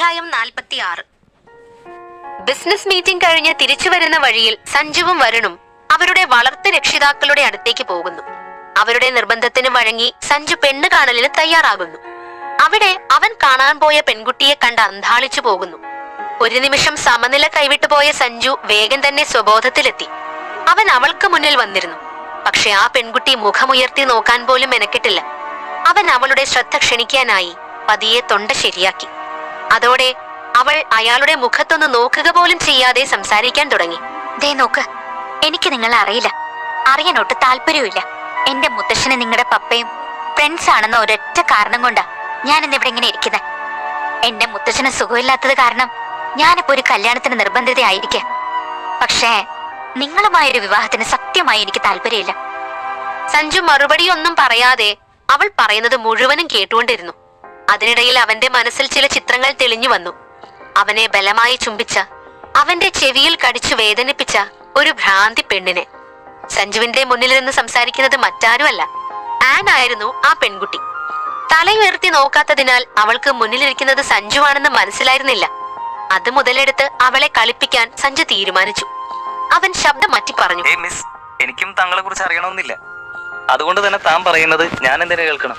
അധ്യായം നാൽപ്പത്തി ആറ് ബിസിനസ് മീറ്റിംഗ് കഴിഞ്ഞ് തിരിച്ചു വരുന്ന വഴിയിൽ സഞ്ജുവും വരുണും അവരുടെ വളർത്തു രക്ഷിതാക്കളുടെ അടുത്തേക്ക് പോകുന്നു. അവരുടെ നിർബന്ധത്തിന് വഴങ്ങി സഞ്ജു പെണ്ണ് കാണലിന് തയ്യാറാകുന്നു. അവിടെ അവൻ കാണാൻ പോയ പെൺകുട്ടിയെ കണ്ട് അന്താളിച്ചു പോകുന്നു. ഒരു നിമിഷം സമനില കൈവിട്ടു പോയ സഞ്ജു വേഗം തന്നെ സ്വബോധത്തിലെത്തി. അവൻ അവൾക്ക് മുന്നിൽ വന്നിരുന്നു. പക്ഷെ ആ പെൺകുട്ടി മുഖമുയർത്തി നോക്കാൻ പോലും മെനക്കെട്ടില്ല. അവൻ അവളുടെ ശ്രദ്ധ ക്ഷണിക്കാനായി പതിയെ തൊണ്ട ശരിയാക്കി. അതോടെ അവൾ അയാളുടെ മുഖത്തൊന്ന് നോക്കുക പോലും ചെയ്യാതെ സംസാരിക്കാൻ തുടങ്ങി. ദേ നോക്ക് എനിക്ക് നിങ്ങളെ അറിയില്ല. അറിയാനൊട്ട് താല്പര്യമില്ല എന്റെ മുത്തശ്ശന് നിങ്ങളുടെ പപ്പയും ഫ്രണ്ട്സ് ആണെന്ന ഒരൊറ്റ കാരണം കൊണ്ടാ ഞാൻ ഇന്ന് ഇവിടെ ഇങ്ങനെ ഇരിക്കുന്നത് എന്റെ മുത്തശ്ശന് സുഖമില്ലാത്തത് കാരണം ഞാനിപ്പോ ഒരു കല്യാണത്തിന് നിർബന്ധിതയായിരിക്കാം. പക്ഷേ നിങ്ങളുമായൊരു വിവാഹത്തിന് സത്യമായി എനിക്ക് താല്പര്യമില്ല. സഞ്ജു മറുപടിയൊന്നും പറയാതെ അവൾ പറയുന്നത് മുഴുവനും കേട്ടുകൊണ്ടിരുന്നു. അതിനിടയിൽ അവന്റെ മനസ്സിൽ ചില ചിത്രങ്ങൾ തെളിഞ്ഞു വന്നു. അവനെ ബലമായി ചുംബിച്ച അവന്റെ ചെവിയിൽ കടിച്ചു വേദനിപ്പിച്ച ഒരു ഭ്രാന്തി പെണ്ണിനെ. സഞ്ജുവിന്റെ മുന്നിൽ നിന്ന് സംസാരിക്കുന്നത് മറ്റാരുമല്ല ആൻ ആയിരുന്നു ആ പെൺകുട്ടി. തലയുയർത്തി നോക്കാത്തതിനാൽ അവൾക്ക് മുന്നിലിരിക്കുന്നത് സഞ്ജുവാണെന്ന് മനസ്സിലായിരുന്നില്ല. അത് മുതലെടുത്ത് അവളെ കളിപ്പിക്കാൻ സഞ്ജു തീരുമാനിച്ചു. അവൻ ശബ്ദം മാറ്റി പറഞ്ഞു. എനിക്കും തങ്ങളെ കുറിച്ച് അറിയണമെന്നില്ല. അതുകൊണ്ട് തന്നെ താൻ പറയുന്നത് ഞാൻ എന്തിനു കേൾക്കണം?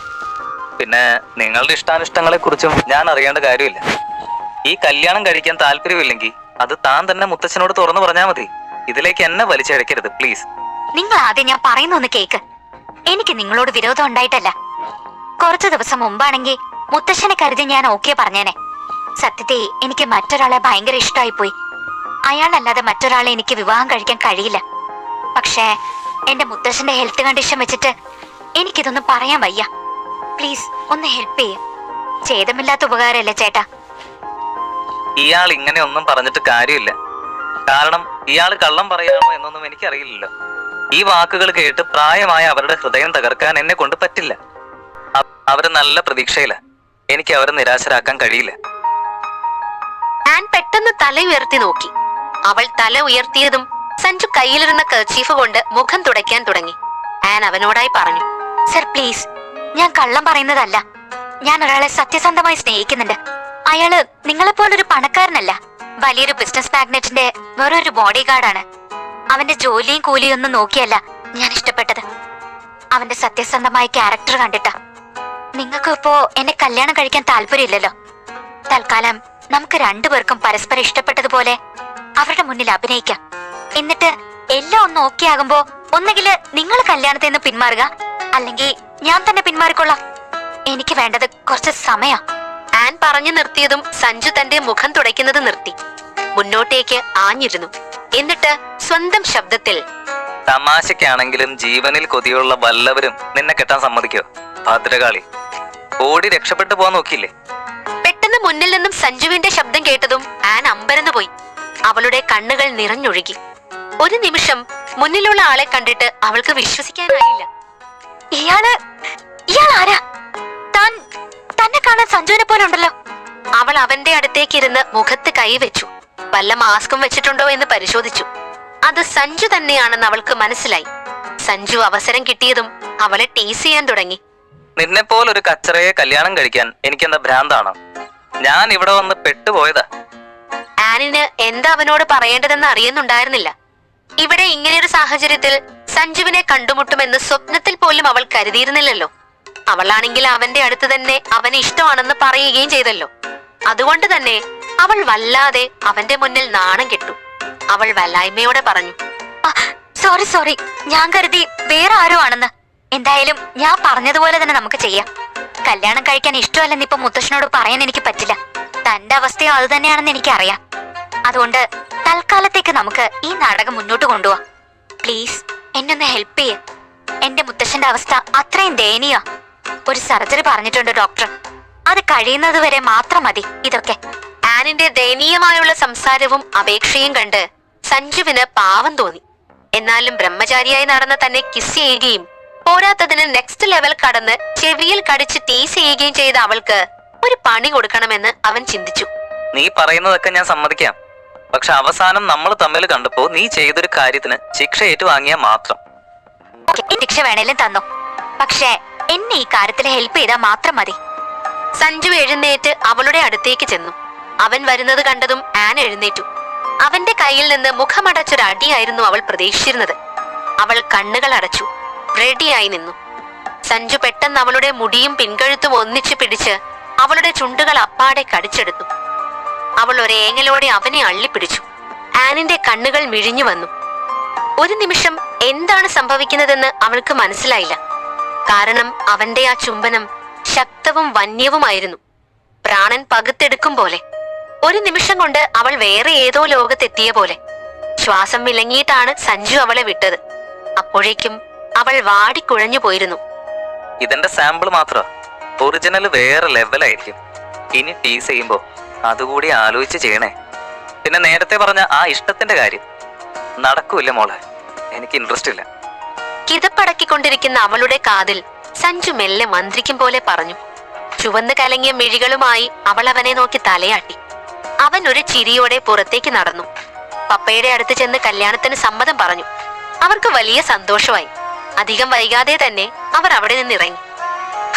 പിന്നെ നിങ്ങളുടെ ഇഷ്ടാനിഷ്ടങ്ങളെ കുറിച്ചും ഞാൻ അറിയേണ്ട കാര്യമില്ല. ഈ കല്യാണം കഴിക്കാൻ താല്പര്യമില്ലെങ്കിൽ അത് താൻ തന്നെ മുത്തച്ഛനോട് തുറന്നു പറഞ്ഞാൽ മതി. ഇതിലേക്ക് എന്നെ വലിച്ചഴക്കരുത് പ്ലീസ് നിങ്ങൾ ആദ്യം ഞാൻ പറയുന്നൊന്ന് കേക്ക്. എനിക്ക് നിങ്ങളോട് വിരോധം ഉണ്ടായിട്ടല്ല. കുറച്ചു ദിവസം മുമ്പാണെങ്കിൽ മുത്തശ്ശനെ കരുതി ഞാൻ ഓക്കെ പറഞ്ഞേനെ. സത്യത്തെ എനിക്ക് മറ്റൊരാളെ ഭയങ്കര ഇഷ്ടമായി പോയി അയാളല്ലാതെ മറ്റൊരാളെ എനിക്ക് വിവാഹം കഴിക്കാൻ കഴിയില്ല. പക്ഷേ എന്റെ മുത്തശ്ശന്റെ ഹെൽത്ത് കണ്ടീഷൻ വെച്ചിട്ട് എനിക്കിതൊന്നും പറയാൻ വയ്യ. പ്ലീസ് ഒന്ന് ഹെൽപ്പ് ചെയ്യും. ഛേദമില്ലാത്ത ഉപകാരമല്ലേ ചേട്ടാ? ഇയാൾ ഇങ്ങനെ ഒന്നും പറഞ്ഞിട്ട് കാര്യമില്ല. കാരണം ഇയാൾ കള്ളം പറയാമോ എന്നൊന്നും എനിക്കറിയില്ലല്ലോ. ഈ വാക്കുകൾ കേട്ട് പ്രായമായ അവരുടെ ഹൃദയം തകർക്കാൻ എന്നെ കൊണ്ട് പറ്റില്ല. അവർ നല്ല പ്രതീക്ഷയില്ല എനിക്ക് അവരെ നിരാശരാക്കാൻ കഴിയില്ല. ആൻ പെട്ടെന്ന് തല ഉയർത്തി നോക്കി. അവൾ തല ഉയർത്തിയതും സഞ്ജു കയ്യിലിരുന്ന കർച്ചീഫ് കൊണ്ട് മുഖം തുടയ്ക്കാൻ തുടങ്ങി. ആൻ അവനോടായി പറഞ്ഞു സർ പ്ലീസ് ഞാൻ കള്ളം പറയുന്നതല്ല. ഞാൻ ഒരാളെ സത്യസന്ധമായി സ്നേഹിക്കുന്നുണ്ട്. അയാൾ നിങ്ങളെപ്പോലൊരു പണക്കാരനല്ല. വലിയൊരു ബിസിനസ് മാഗ്നറ്റിന്റെ വേറൊരു ബോഡി ഗാർഡാണ് അവന്റെ ജോലിയും കൂലിയും ഒന്നും നോക്കിയല്ല ഞാൻ ഇഷ്ടപ്പെട്ടത്. അവന്റെ സത്യസന്ധമായ ക്യാരക്ടർ കണ്ടിട്ടാ. നിങ്ങൾക്ക് ഇപ്പോ എന്നെ കല്യാണം കഴിക്കാൻ താല്പര്യമില്ലല്ലോ. തൽക്കാലം നമുക്ക് രണ്ടുപേർക്കും പരസ്പരം ഇഷ്ടപ്പെട്ടതുപോലെ അവരുടെ മുന്നിൽ അഭിനയിക്കാം. എന്നിട്ട് എല്ലാം ഒന്ന് ഓക്കെ ആകുമ്പോ ഒന്നെങ്കിൽ നിങ്ങൾ കല്യാണത്തിൽ നിന്ന് പിന്മാറുക അല്ലെങ്കിൽ ഞാൻ തന്നെ പിന്മാറിക്കൊള്ളാം. എനിക്ക് വേണ്ടത് കുറച്ച് സമയ. ആൻ പറഞ്ഞു നിർത്തിയതും സഞ്ജു തന്റെ മുഖം തുടയ്ക്കുന്നത് നിർത്തി. മുന്നോട്ടേക്ക് ആഞ്ഞിരുന്നു. എന്നിട്ട് സ്വന്തം ശബ്ദത്തിൽ തമാശക്കാണെങ്കിലും ജീവനിൽ കൊതിയുള്ള വല്ലവരും നിന്നെ കെട്ടാൻ സമ്മതിക്കോ? ഭദ്രകാളി ഓടി രക്ഷപ്പെട്ടു പോവാൻ നോക്കിയില്ലേ? പെട്ടെന്ന് മുന്നിൽ നിന്നും സഞ്ജുവിന്റെ ശബ്ദം കേട്ടതും ആൻ അമ്പരന്നു പോയി. അവളുടെ കണ്ണുകൾ നിറഞ്ഞൊഴുകി. ഒരു നിമിഷം മുന്നിലുള്ള ആളെ കണ്ടിട്ട് അവൾക്ക് വിശ്വസിക്കാനായില്ല. ഇയാൾ ഇയാൾ ആരാ താൻ തന്നെ കാണാൻ സഞ്ജുവിനെ പോലെ ഉണ്ടല്ലോ അവൾ അവന്റെ അടുത്തേക്ക് ഇരുന്ന് മുഖത്ത് കൈവച്ചു വല്ല മാസ്കും വെച്ചിട്ടുണ്ടോ എന്ന് പരിശോധിച്ചു. അത് സഞ്ജു തന്നെയാണെന്ന് അവൾക്ക് മനസ്സിലായി. സഞ്ജു അവസരം കിട്ടിയതും അവളെ ടീസ് ചെയ്യാൻ തുടങ്ങി. നിന്നെ ഒരു കച്ചറയെ കല്യാണം കഴിക്കാൻ എനിക്കെന്താ ഭ്രാന്താണ്? ഞാൻ ഇവിടെ വന്ന് പെട്ടുപോയതാ. ആനിന് എന്താ അവനോട് പറയേണ്ടതെന്ന് അറിയുന്നുണ്ടായിരുന്നില്ല. ഇവിടെ ഇങ്ങനെയൊരു സാഹചര്യത്തിൽ സഞ്ജുവിനെ കണ്ടുമുട്ടുമെന്ന് സ്വപ്നത്തിൽ പോലും അവൾ കരുതിയിരുന്നില്ലല്ലോ. അവളാണെങ്കിൽ അവന്റെ അടുത്ത് തന്നെ അവന് ഇഷ്ടമാണെന്ന് പറയുകയും ചെയ്തല്ലോ. അതുകൊണ്ട് തന്നെ അവൾ വല്ലാതെ അവന്റെ മുന്നിൽ നാണം കെട്ടു. അവൾ വല്ലായ്മയോടെ പറഞ്ഞു സോറി സോറി. ഞാൻ കരുതി വേറെ ആരോ ആണെന്ന്. എന്തായാലും ഞാൻ പറഞ്ഞതുപോലെ തന്നെ നമുക്ക് ചെയ്യാം. കല്യാണം കഴിക്കാൻ ഇഷ്ടമല്ലെന്ന് ഇപ്പൊ മുത്തശ്ശനോട് പറയാൻ എനിക്ക് പറ്റില്ല. തന്റെ അവസ്ഥയും അത് തന്നെയാണെന്ന് എനിക്കറിയാം. അതുകൊണ്ട് തൽക്കാലത്തേക്ക് നമുക്ക് ഈ നാടകം മുന്നോട്ട് കൊണ്ടുപോവാം. പ്ലീസ് എന്നെ ഒന്ന് ഹെൽപ്പ് ചെയ്യ. എന്റെ മുത്തശ്ശന്റെ അവസ്ഥ അത്രയും ദയനീയ? ഒരു സർജറി പറഞ്ഞിട്ടുണ്ട് ഡോക്ടർ അത് കഴിയുന്നത് വരെ മാത്രം മതി ഇതൊക്കെ. ആനിന്റെ ദയനീയമായുള്ള സംസാരവും അപേക്ഷയും കണ്ട് സഞ്ജുവിന് പാവം തോന്നി. എന്നാലും ബ്രഹ്മചാരിയായി നടന്ന തന്നെ കിസ് ചെയ്യുകയും പോരാത്തതിന് നെക്സ്റ്റ് ലെവൽ കടന്ന് ചെവിയിൽ കടിച്ച് ടീസ് ചെയ്യുകയും ചെയ്ത അവൾക്ക് ഒരു പണി കൊടുക്കണമെന്ന് അവൻ ചിന്തിച്ചു. നീ പറയുന്നതൊക്കെ ഞാൻ സമ്മതിക്കാം. പക്ഷെ അവസാനം നമ്മൾ തമ്മിൽ കണ്ടപ്പോ നീ ചെയ്തൊരു കാര്യത്തിന് ശിക്ഷ ഏറ്റുവാങ്ങിയാൽ മാത്രം. ശിക്ഷ വേണേലും തന്നു. പക്ഷേ എന്നെ ഈ കാര്യത്തിൽ ഹെൽപ്പ് ചെയ്താൽ മാത്രം മതി. സഞ്ജു എഴുന്നേറ്റ് അവളുടെ അടുത്തേക്ക് ചെന്നു. അവൻ വരുന്നത് കണ്ടതും ആൻ എഴുന്നേറ്റു. അവന്റെ കയ്യിൽ നിന്ന് മുഖമടച്ചൊരു അടിയായിരുന്നു അവൾ പ്രതീക്ഷിച്ചിരുന്നത്. അവൾ കണ്ണുകൾ അടച്ചു. റെഡിയായി നിന്നു. സഞ്ജു പെട്ടെന്ന് അവളുടെ മുടിയും പിൻകഴുത്തും ഒന്നിച്ചു പിടിച്ച് അവളുടെ ചുണ്ടുകൾ അപ്പാടെ കടിച്ചെടുത്തു. അവൾ ഒരേങ്ങലോടെ അവനെ അള്ളിപ്പിടിച്ചു. ആനിന്റെ കണ്ണുകൾ മിഴിഞ്ഞു വന്നു. ഒരു നിമിഷം എന്താണ് സംഭവിക്കുന്നതെന്ന് അവൾക്ക് മനസ്സിലായില്ല. കാരണം അവന്റെ ആ ചുംബനം ശക്തവും വന്യവുമായിരുന്നു. പ്രാണൻ പകുത്തെടുക്കും പോലെ. ഒരു നിമിഷം കൊണ്ട് അവൾ വേറെ ഏതോ ലോകത്തെത്തിയ പോലെ. ശ്വാസം വിലങ്ങിയിട്ടാണ് സഞ്ജു അവളെ വിട്ടത്. അപ്പോഴേക്കും അവൾ വാടിക്കുഴഞ്ഞു പോയിരുന്നു. ഇതിന്റെ സാമ്പിൾ മാത്രം. ഒറിജിനൽ വേറെ ലെവലായിരിക്കും. ഇനി ടീസ് ചെയ്യുമ്പോ അതുകൂടി ആലോചിച്ച് ചെയ്യണേ. പിന്നെ നേരത്തെ പറഞ്ഞ ആ ഇഷ്ടത്തിന്റെ കാര്യം. നടക്കൂല മോളെ? എനിക്ക് ഇൻട്രസ്റ്റ് ഇല്ല. കിതപ്പടക്കിക്കൊണ്ടിരിക്കുന്ന അവളുടെ കാതിൽ സഞ്ജു മെല്ലെ മന്ത്രിക്കും പോലെ പറഞ്ഞു. ചുവന്ന് കലങ്ങിയ മിഴികളുമായി അവൾ അവനെ നോക്കി തലയാട്ടി. അവൻ ഒരു ചിരിയോടെ പുറത്തേക്ക് നടന്നു. പപ്പയുടെ അടുത്ത് ചെന്ന് കല്യാണത്തിന് സമ്മതം പറഞ്ഞു. അവർക്ക് വലിയ സന്തോഷമായി. അധികം വൈകാതെ തന്നെ അവർ അവിടെ നിന്നിറങ്ങി.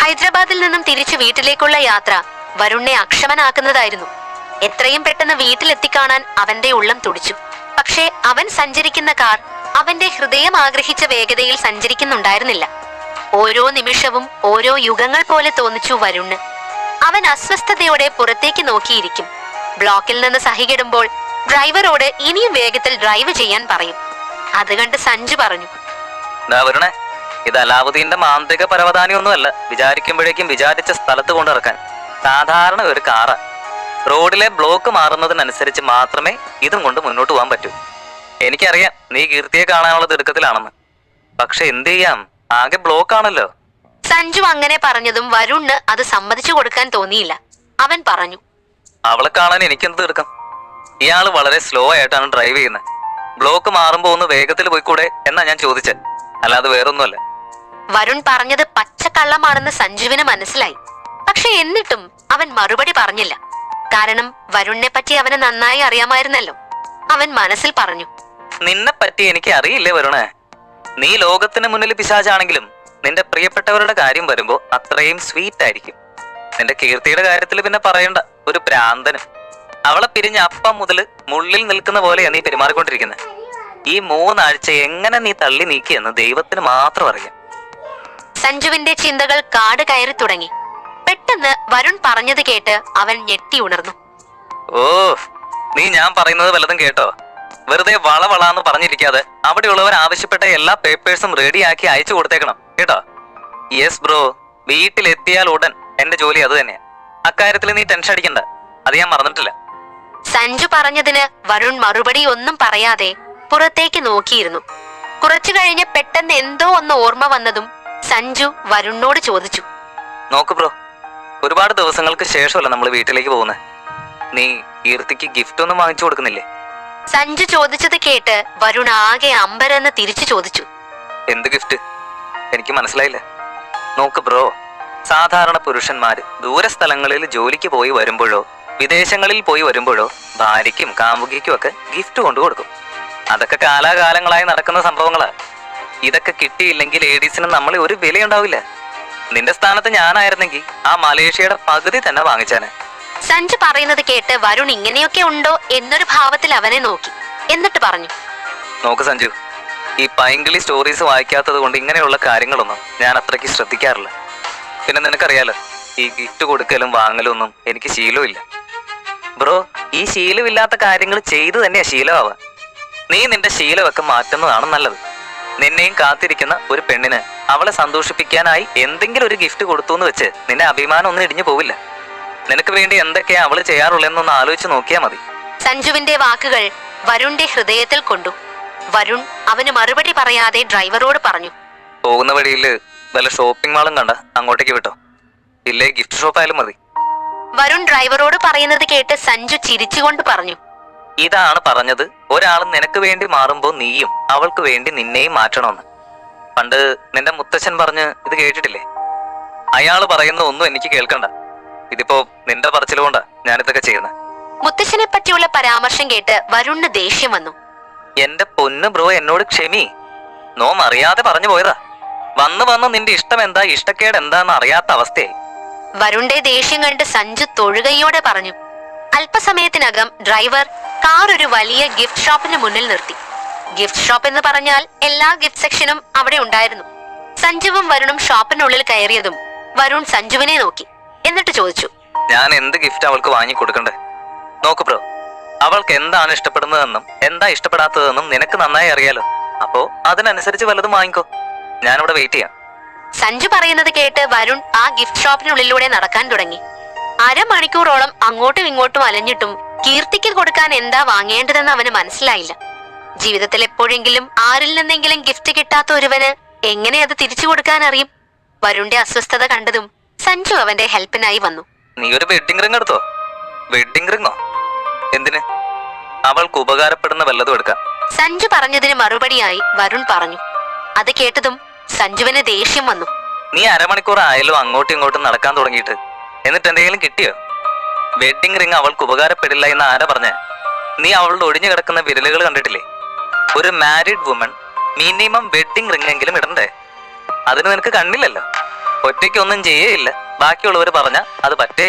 ഹൈദരാബാദിൽ നിന്നും തിരിച്ചു വീട്ടിലേക്കുള്ള യാത്ര വരുണിനെ അക്ഷമനാക്കുന്നതായിരുന്നു. എത്രയും പെട്ടെന്ന് വീട്ടിലെത്തിക്കാണാൻ അവന്റെ ഉള്ളം തുടിച്ചു. പക്ഷേ അവൻ സഞ്ചരിക്കുന്ന കാർ അവന്റെ ഹൃദയം ആഗ്രഹിച്ച വേഗതയിൽ സഞ്ചരിക്കുന്നുണ്ടായിരുന്നില്ല. ഓരോ നിമിഷവും ഓരോ യുഗങ്ങൾ പോലെ തോന്നിച്ചു വരുണ് അവൻ അസ്വസ്ഥതയോടെ പുറത്തേക്ക് നോക്കിയിരിക്കും. ബ്ലോക്കിൽ നിന്ന് സഹികിടുമ്പോൾ ഡ്രൈവറോട് ഇനിയും വേഗത്തിൽ ഡ്രൈവ് ചെയ്യാൻ പറയും. അത് കണ്ട് സഞ്ജു പറഞ്ഞു. ഇത് അലാവുദ്ദീന്റെ മാന്ത്രിക പരവതാനിയൊന്നുമല്ല വിചാരിക്കുമ്പോഴേക്കും വിചാരിച്ച സ്ഥലത്ത് കൊണ്ടിറക്കാൻ. സാധാരണ ഒരു കാറ്. റോഡിലെ ബ്ലോക്ക് മാറുന്നതിനനുസരിച്ച് മാത്രമേ ഇതും കൊണ്ട് മുന്നോട്ട് പോകാൻ പറ്റൂ. എനിക്കറിയാം നീ കീർത്തിയെ കാണാനുള്ള തിടുക്കത്തിലാണെന്ന്. പക്ഷെ എന്ത് ചെയ്യാം? ആകെ ബ്ലോക്ക് ആണല്ലോ സഞ്ജു അങ്ങനെ പറഞ്ഞതും വരുണ് അത് സമ്മതിച്ചു കൊടുക്കാൻ തോന്നിയില്ല. അവൻ പറഞ്ഞു. അവളെ കാണാൻ എനിക്കെന്ത് തീർക്കാം ഇയാൾ വളരെ സ്ലോ ആയിട്ടാണ് ഡ്രൈവ് ചെയ്യുന്നത് ബ്ലോക്ക് മാറുമ്പോ ഒന്ന് വേഗത്തിൽ പോയിക്കൂടെ എന്നാ ഞാൻ ചോദിച്ചത് അല്ലാതെ വേറൊന്നുമല്ല. വരുൺ പറഞ്ഞത് പച്ചക്കള്ളമാണെന്ന് സഞ്ജുവിന് മനസ്സിലായി. പക്ഷെ എന്നിട്ടും അവൻ മറുപടി പറഞ്ഞില്ല. കാരണം വരുണിനെ പറ്റി അവന് നന്നായി അറിയാമായിരുന്നല്ലോ. അവൻ മനസ്സിൽ പറഞ്ഞു. നിന്നെ പറ്റി എനിക്ക് അറിയില്ലേ വരുണേ? നീ ലോകത്തിന് മുന്നിൽ പിശാചാണെങ്കിലും നിന്റെ പ്രിയപ്പെട്ടവരുടെ കാര്യം വരുമ്പോ അത്രയും സ്വീറ്റ് ആയിരിക്കും. നിന്റെ കീർത്തിയുടെ കാര്യത്തിൽ പിന്നെ പറയണ്ട ഒരു ഭ്രാന്തനും. അവളെ പിരിഞ്ഞ അപ്പം മുതൽ മുള്ളിൽ നിൽക്കുന്ന പോലെയാണ് നീ പെരുമാറിക്കൊണ്ടിരിക്കുന്നത് ഈ മൂന്നാഴ്ച എങ്ങനെ നീ തള്ളി നീക്കിയെന്ന് ദൈവത്തിന് മാത്രം അറിയാം. സഞ്ജുവിന്റെ ചിന്തകൾ കാട് കയറി തുടങ്ങി. പെട്ടെന്ന് വരുൺ പറഞ്ഞത് കേട്ട് അവൻ ഞെട്ടി ഉണർന്നു. ഓ നീ ഞാൻ പറയുന്നത് വല്ലതും കേട്ടോ. വെറുതെ വളവളാന്ന് പറഞ്ഞിരിക്കാതെ അവിടെയുള്ളവർ ആവശ്യപ്പെട്ട എല്ലാ പേപ്പേഴ്സും റെഡിയാക്കി അയച്ചു കൊടുത്തേക്കണം കേട്ടോ? യെസ് ബ്രോ വീട്ടിലെത്തിയാൽ ഉടൻ എന്റെ ജോലി അത് തന്നെയാ. അക്കാര്യത്തിൽ നീ ടെൻഷൻ അടിക്കണ്ട. അത് ഞാൻ മറന്നിട്ടില്ല. സഞ്ജു പറഞ്ഞതിന് വരുൺ മറുപടി ഒന്നും പറയാതെ പുറത്തേക്ക് നോക്കിയിരുന്നു. കുറച്ചു കഴിഞ്ഞ് പെട്ടെന്ന് എന്തോ ഒന്ന് ഓർമ്മ വന്നതും സഞ്ജു വരുണിനോട് ചോദിച്ചു. നോക്ക് ബ്രോ ഒരുപാട് ദിവസങ്ങൾക്ക് ശേഷമല്ല നമ്മൾ വീട്ടിലേക്ക് പോകുന്നത് നീ കീർത്തിക്ക് ഗിഫ്റ്റ് ഒന്നും വാങ്ങിച്ചു കൊടുക്കുന്നില്ലേ? സഞ്ജു ചോദിച്ചത് കേട്ട് വരുൺ ആകെ അമ്പരെന്ന് തിരിച്ചു ചോദിച്ചു. എന്ത് ഗിഫ്റ്റ് എനിക്ക് മനസ്സിലായില്ല. നോക്ക് ബ്രോ സാധാരണ പുരുഷന്മാര് ദൂരസ്ഥലങ്ങളിൽ ജോലിക്ക് പോയി വരുമ്പോഴോ വിദേശങ്ങളിൽ പോയി വരുമ്പോഴോ ഭാര്യയ്ക്കും കാമുകിക്കും ഒക്കെ ഗിഫ്റ്റ് കൊണ്ടു കൊടുക്കും. അതൊക്കെ കാലാകാലങ്ങളായി നടക്കുന്ന സംഭവങ്ങളാണ് ഇതൊക്കെ കിട്ടിയില്ലെങ്കിൽ ലേഡീസിന് നമ്മളെ ഒരു വിലയുണ്ടാവില്ല. നിന്റെ സ്ഥാനത്ത് ഞാനായിരുന്നെങ്കിൽ ആ മലേഷ്യയുടെ പകുതി തന്നെ വാങ്ങിച്ചാനെ. സഞ്ജു പറയുന്നത് കേട്ട് വരുൺ ഇങ്ങനെയൊക്കെ ഉണ്ടോ എന്നൊരു ഭാവത്തിൽ അവനെ നോക്കി. എന്നിട്ട് പറഞ്ഞു. നോക്ക് സഞ്ജു ഈ പൈങ്കിളി സ്റ്റോറീസ് വായിക്കാത്തത് കൊണ്ട് ഇങ്ങനെയുള്ള കാര്യങ്ങളൊന്നും ഞാൻ അത്രയ്ക്ക് ശ്രദ്ധിക്കാറില്ല. പിന്നെ നിനക്കറിയാലോ ഈ ഗിഫ്റ്റ് കൊടുക്കലും വാങ്ങലും ഒന്നും എനിക്ക് ശീലമില്ല ബ്രോ ഈ ശീലമില്ലാത്ത കാര്യങ്ങൾ ചെയ്തു തന്നെയാ ശീലമാവുക. നീ നിന്റെ ശീലമൊക്കെ മാറ്റുന്നതാണ് നല്ലത്. നിന്നെയും കാത്തിരിക്കുന്ന ഒരു പെണ്ണിന് അവളെ സന്തോഷിപ്പിക്കാനായി എന്തെങ്കിലും ഒരു ഗിഫ്റ്റ് കൊടുത്തു എന്ന് വെച്ച് നിന്റെ അഭിമാനം ഒന്നും ഇടിഞ്ഞു പോവില്ല. നിനക്ക് വേണ്ടി എന്തൊക്കെയാ അവൾ ചെയ്യാറുള്ളതെന്നൊന്ന് ആലോചിച്ച് നോക്കിയാൽ മതി. സഞ്ജുവിന്റെ വാക്കുകൾ വരുണിന്റെ ഹൃദയത്തിൽ കൊണ്ടു. വരുൺ അവന് മറുപടി പറയാതെ ഡ്രൈവറോട് പറഞ്ഞു. പോകുന്ന വഴിയിൽ വല്ല ഷോപ്പിംഗ് മാളും കണ്ട അങ്ങോട്ടേക്ക് വിട്ടോ. ഇല്ലേ ഗിഫ്റ്റ് ഷോപ്പ് ആയാലും മതി. വരുൺ ഡ്രൈവറോട് പറയുന്നത് കേട്ട് സഞ്ജു ചിരിച്ചുകൊണ്ട് പറഞ്ഞു. ഇതാണ് പറഞ്ഞത് ഒരാൾ നിനക്ക് വേണ്ടി മാറുമ്പോൾ നീയും അവൾക്ക് വേണ്ടി നിന്നെയും മാറ്റണമെന്ന്. പണ്ട് നിന്റെ മുത്തച്ഛൻ പറഞ്ഞ് ഇത് കേട്ടിട്ടില്ലേ? അയാൾ പറയുന്ന ഒന്നും എനിക്ക് കേൾക്കണ്ട. ഇതിപ്പോ നിന്റെ പറച്ചിലുകൊണ്ടാ ഞാനിതൊക്കെ ചെയ്യുന്നത് മുത്തച്ഛനെ പറ്റിയുള്ള പരാമർശം കേട്ട് വരുണിന് ദേഷ്യം വന്നു. എന്റെ പൊന്ന് ബ്രോ എന്നോട് ക്ഷമി. നോം അറിയാതെ പറഞ്ഞു പോയതാ. വന്ന് വന്ന് നിന്റെ ഇഷ്ടം എന്താ ഇഷ്ടക്കേട് എന്താന്ന് അറിയാത്ത അവസ്ഥയായി. വരുണിന്റെ ദേഷ്യം കണ്ട് സഞ്ജു തൊഴുകയോടെ പറഞ്ഞു അല്പസമയത്തിനകം ഡ്രൈവർ കാർ ഒരു വലിയ ഗിഫ്റ്റ് ഷോപ്പിന് മുന്നിൽ നിർത്തി. ഗിഫ്റ്റ് ഷോപ്പ് എന്ന് പറഞ്ഞാൽ എല്ലാ ഗിഫ്റ്റ് സെക്ഷനും അവിടെ ഉണ്ടായിരുന്നു. സഞ്ജുവും വരുണും ഷോപ്പിനുള്ളിൽ കയറിയതും വരുൺ സഞ്ജുവിനെ നോക്കി. എന്നിട്ട് ചോദിച്ചു ഞാൻ എന്ത് ഗിഫ്റ്റ് അവൾക്ക് വാങ്ങി കൊടുക്കണ്ടേ? നോക്ക് ബ്രോ അവൾക്ക് എന്താണ് ഇഷ്ടപ്പെടുന്നതെന്നും എന്താ ഇഷ്ടപ്പെടാത്തതെന്നും നിനക്ക് നന്നായി അറിയാലോ. അപ്പോ അതിനനുസരിച്ച് വല്ലതും വാങ്ങിക്കോ. ഞാനിവിടെ വെയിറ്റ് ചെയ്യാം. സഞ്ജു പറയുന്നത് കേട്ട് വരുൺ ആ ഗിഫ്റ്റ് ഷോപ്പിനുള്ളിലൂടെ നടക്കാൻ തുടങ്ങി. അരമണിക്കൂറോളം അങ്ങോട്ടും ഇങ്ങോട്ടും അലഞ്ഞിട്ടും കീർത്തിക്ക് കൊടുക്കാൻ എന്താ വാങ്ങേണ്ടതെന്ന് അവന് മനസ്സിലായില്ല. ജീവിതത്തിൽ എപ്പോഴെങ്കിലും ആരിൽ നിന്നെങ്കിലും ഗിഫ്റ്റ് കിട്ടാത്ത ഒരുവന് എങ്ങനെ അത് തിരിച്ചു കൊടുക്കാൻ അറിയും? വരുണിന്റെ അസ്വസ്ഥത കണ്ടതും സഞ്ജു അവന്റെ ഹെൽപ്പിനായി വന്നു. നീ ഒരു വെഡിങ് റിംഗ് എടുത്തോ? വെഡിങ് റിംഗോ എന്തിന്? അവൾക്ക് ഉപകാരപ്പെടുന്ന വല്ലതും എടുക്കാം. സഞ്ജു പറഞ്ഞതിന് മറുപടിയായി വരുൺ പറഞ്ഞു. അത് കേട്ടതും സഞ്ജുവിന് ദേഷ്യം വന്നു. നീ അരമണിക്കൂർ ആയാലും അങ്ങോട്ടും ഇങ്ങോട്ടും നടക്കാൻ തുടങ്ങിയിട്ട്. എന്നിട്ട് എന്തെങ്കിലും കിട്ടിയോ? വെഡിങ് റിങ് അവൾക്ക് ഉപകാരപ്പെടില്ല എന്ന് ആരാ പറഞ്ഞ? നീ അവളുടെ ഒഴിഞ്ഞു കിടക്കുന്ന വിരലുകൾ കണ്ടിട്ടില്ലേ? ഒരു married woman minimum wedding ring എങ്കിലും ഇടണ്ടേ? അതിന് നിനക്ക് കണ്ണില്ലല്ലോ. ഒറ്റയ്ക്കൊന്നും ചെയ്യേയില്ല. ബാക്കിയുള്ളവർ പറഞ്ഞ അത് പറ്റേ.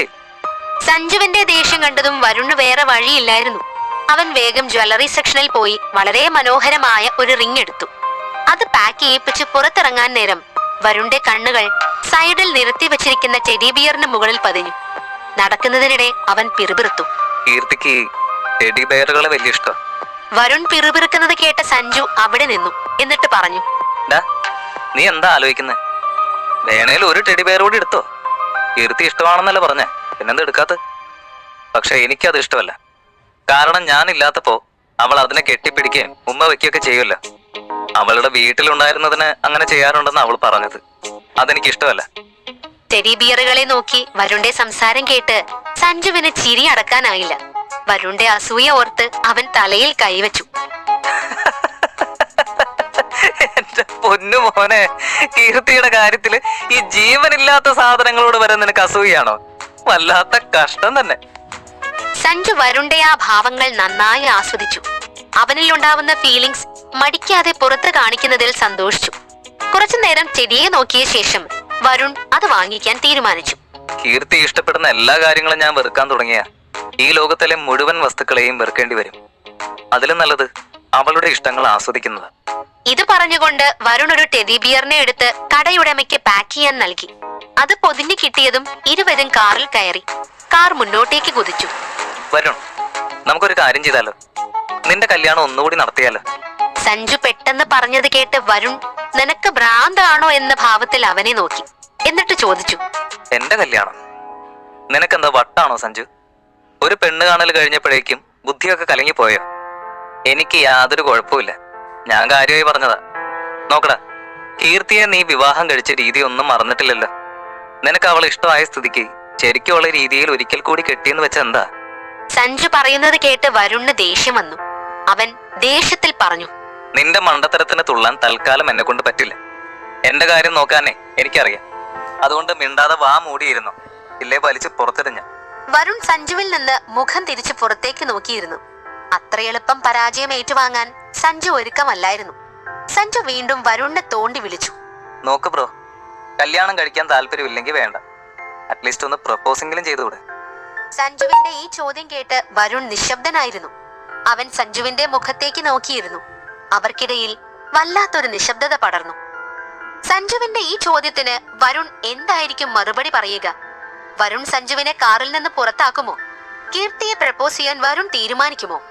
സഞ്ജുവിന്റെ ദേഷ്യം കണ്ടതും വരുണ് വേറെ വഴിയില്ലായിരുന്നു. അവൻ വേഗം ജ്വല്ലറി സെക്ഷനിൽ പോയി വളരെ മനോഹരമായ ഒരു റിംഗ് എടുത്തു. അത് പാക്ക് ചെയ്യിപ്പിച്ച് പുറത്തിറങ്ങാൻ നേരം വരുണിന്റെ കണ്ണുകൾ സൈഡിൽ നിരത്തി വെച്ചിരിക്കുന്ന ടെഡി ബിയറിന് മുകളിൽ പതിഞ്ഞു. നടക്കുന്നതിനിടെ അവൻ പിറുപിറുത്തു. കീർത്തിക്ക് ടെഡി ബിയറുകളെ വലിയ ഇഷ്ടം. വരുൺ പിറുപിറുക്കുന്നത് കേട്ട സഞ്ജു അവിടെ നിന്നു. എന്നിട്ട് പറഞ്ഞു. നീ എന്താ ആലോചിക്കുന്നത് വേണേൽ ഒരു ടെഡി ബെയർ കൂടി എടുത്തോ. കീർത്തി ഇഷ്ടമാണെന്നല്ല പറഞ്ഞേ. പിന്നെന്താ എടുക്കാത്ത? പക്ഷെ എനിക്കത് ഇഷ്ടമല്ല. കാരണം ഞാനില്ലാത്തപ്പോ അവൾ അതിനെ കെട്ടിപ്പിടിക്കുകയും ഉമ്മ വെക്കുകയൊക്കെ ചെയ്യുമല്ലോ. അവളുടെ വീട്ടിലുണ്ടായിരുന്നതിന് അങ്ങനെ ചെയ്യാറുണ്ടെന്ന് അവൾ പറഞ്ഞത്. അതെനിക്ക് ഇഷ്ടമല്ല ടെഡി ബിയറുകളെ നോക്കി വരുണ്ടെ സംസാരം കേട്ട് സഞ്ജുവിന് ചിരി അടക്കാനായില്ല. വരുണ്ടെ അസൂയ ഓർത്ത് അവൻ തലയിൽ കൈവച്ചു. എന്റെ പൊന്നു മോനെ കീർത്തിയുടെ കാര്യത്തിൽ ഈ ജീവനില്ലാത്ത സാധനങ്ങളോട് വരെ നിനക്ക് അസൂയാണോ വല്ലാത്ത കഷ്ടം തന്നെ. സഞ്ജു വരുണ്ടെ ആ ഭാവങ്ങൾ നന്നായി ആസ്വദിച്ചു. അവനിൽ ഉണ്ടാവുന്ന ഫീലിങ്സ് മടിക്കാതെ പുറത്ത് കാണിക്കുന്നതിൽ സന്തോഷിച്ചു. കുറച്ചു നേരം ചെടിയെ നോക്കിയ ശേഷം വരുൺ അത് വാങ്ങിക്കാൻ തീരുമാനിച്ചു. കീർത്തി ഇഷ്ടപ്പെടുന്ന എല്ലാ കാര്യങ്ങളും ഞാൻ വെറുക്കാൻ തുടങ്ങിയ. ഈ ലോകത്തിലെ മുഴുവൻ വസ്തുക്കളെയും വെറുക്കേണ്ടി വരും. അതിലും നല്ലത് അവളുടെ ഇഷ്ടങ്ങൾ ആസ്വദിക്കുന്നത്. ഇത് പറഞ്ഞുകൊണ്ട് വരുൺ ഒരു ടെഡി ബിയറിനെ എടുത്ത് കടയുടമയ്ക്ക് പാക്ക് ചെയ്യാൻ നൽകി. അത് പൊതിഞ്ഞു കിട്ടിയതും ഇരുവരും കാറിൽ കയറി. കാർ മുന്നോട്ടേക്ക് കുതിച്ചു. വരുൺ നമുക്കൊരു കാര്യം ചെയ്താലോ? നിന്റെ കല്യാണം ഒന്നുകൂടി നടത്തിയാലോ? സഞ്ജു പെട്ടെന്ന് പറഞ്ഞത് കേട്ട് വരുൺ നിനക്ക് ഭ്രാന്താണോ എന്ന ഭാവത്തിൽ അവനെ നോക്കി. എന്നിട്ട് ചോദിച്ചു. എന്റെ കല്യാണം. നിനക്കെന്താ വട്ടാണോ സഞ്ജു? ഒരു പെണ്ണ് കാണൽ കഴിഞ്ഞപ്പോഴേക്കും ബുദ്ധിയൊക്കെ കലങ്ങിപ്പോയോ? എനിക്ക് യാതൊരു കുഴപ്പമില്ല ഞാൻ കാര്യമായി പറഞ്ഞതാ. നോക്കടാ കീർത്തിയെ നീ വിവാഹം കഴിച്ച രീതി ഒന്നും മറന്നിട്ടില്ലല്ലോ. നിനക്ക് അവളെ ഇഷ്ടമായ സ്ഥിതിക്ക് ശരിക്കുള്ള രീതിയിൽ ഒരിക്കൽ കൂടി കെട്ടിയെന്ന് വെച്ച എന്താ? സഞ്ജു പറയുന്നത് കേട്ട് വരുണ് ദേഷ്യം വന്നു. അവൻ ദേഷ്യത്തിൽ പറഞ്ഞു. നിന്റെ മണ്ടത്തരത്തിന് തുള്ളാൻ തൽക്കാലം എന്നെ കൊണ്ട് പറ്റില്ല. എന്റെ കാര്യം നോക്കാനേ എനിക്കറിയാം. അതുകൊണ്ട് മിണ്ടാതെ വാ മൂടിയിരുന്നു. ഇല്ലേ വലിച്ച് പുറത്തെറിഞ്ഞ വരുൺ സഞ്ജുവിൽ നിന്ന് മുഖം തിരിച്ചു പുറത്തേക്ക് നോക്കിയിരുന്നു. അത്ര എളുപ്പം പരാജയം ഏറ്റുവാങ്ങാൻ സഞ്ജു ഒരുക്കമല്ലായിരുന്നു. സഞ്ജു വീണ്ടും വരുണിനെ തോണ്ടി വിളിച്ചു. നോക്ക് ബ്രോ കല്യാണം കഴിക്കാൻ താല്പര്യമില്ലെങ്കിൽ വേണ്ട. അറ്റ്ലീസ്റ്റ് ഒന്ന് പ്രപ്പോസെങ്കിലും ചെയ്തുകൂടെ. സഞ്ജുവിന്റെ ഈ ചോദ്യം കേട്ട് വരുൺ നിശബ്ദനായിരുന്നു. അവൻ സഞ്ജുവിന്റെ മുഖത്തേക്ക് നോക്കിയിരുന്നു. അവർക്കിടയിൽ വല്ലാത്തൊരു നിശബ്ദത പടർന്നു. സഞ്ജുവിന്റെ ഈ ചോദ്യത്തിന് വരുൺ എന്തായിരിക്കും മറുപടി പറയുക? വരുൺ സഞ്ജുവിനെ കാറിൽ നിന്ന് പുറത്താക്കുമോ? കീർത്തിയെ പ്രപ്പോസ് ചെയ്യാൻ വരുൺ തീരുമാനിക്കുമോ?